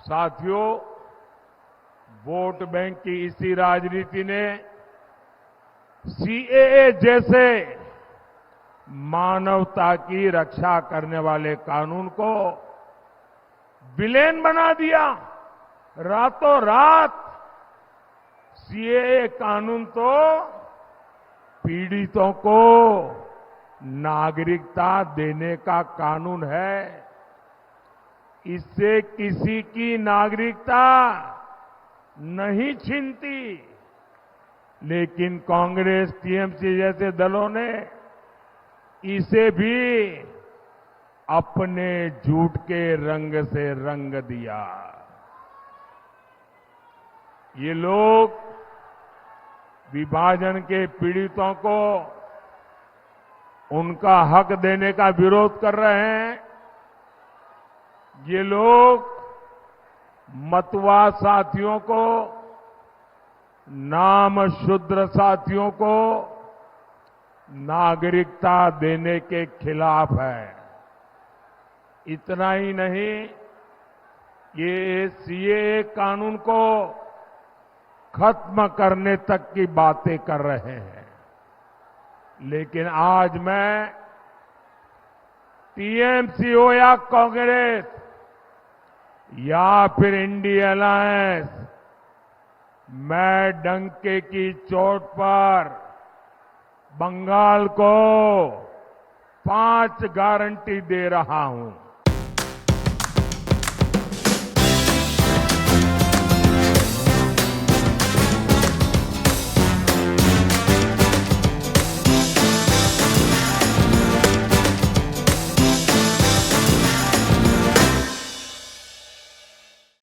साथियों, vote bank की इसी राजनीति ने सीएए जैसे मानवता की रक्षा करने वाले कानून को विलेन बना दिया। रातों रात सीएए कानून तो पीड़ितों को नागरिकता देने का कानून है। इससे किसी की नागरिकता नहीं छीनती। लेकिन कांग्रेस, टीएमसी जैसे दलों ने इसे भी अपने झूठ के रंग से रंग दिया। ये लोग विभाजन के पीड़ितों को उनका हक देने का विरोध कर रहे हैं। ये लोग मतवा साथियों को, नाम शुद्र साथियों को नागरिकता देने के खिलाफ है। इतना ही नहीं, ये सीए कानून को खत्म करने तक की बातें कर रहे हैं। लेकिन आज मैं टीएमसी हो या कांग्रेस या फिर इंडिया अलायंस मैं डंके की चोट पर बंगाल को पाँच गारंटी दे रहा हूँ।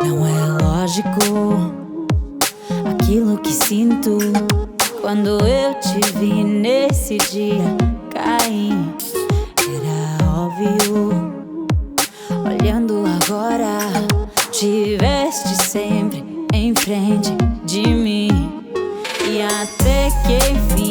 Não é lógico aquilo que sinto quando eu te vi nesse dia cair. Era óbvio, olhando agora, tiveste sempre em frente de mim e até que enfim.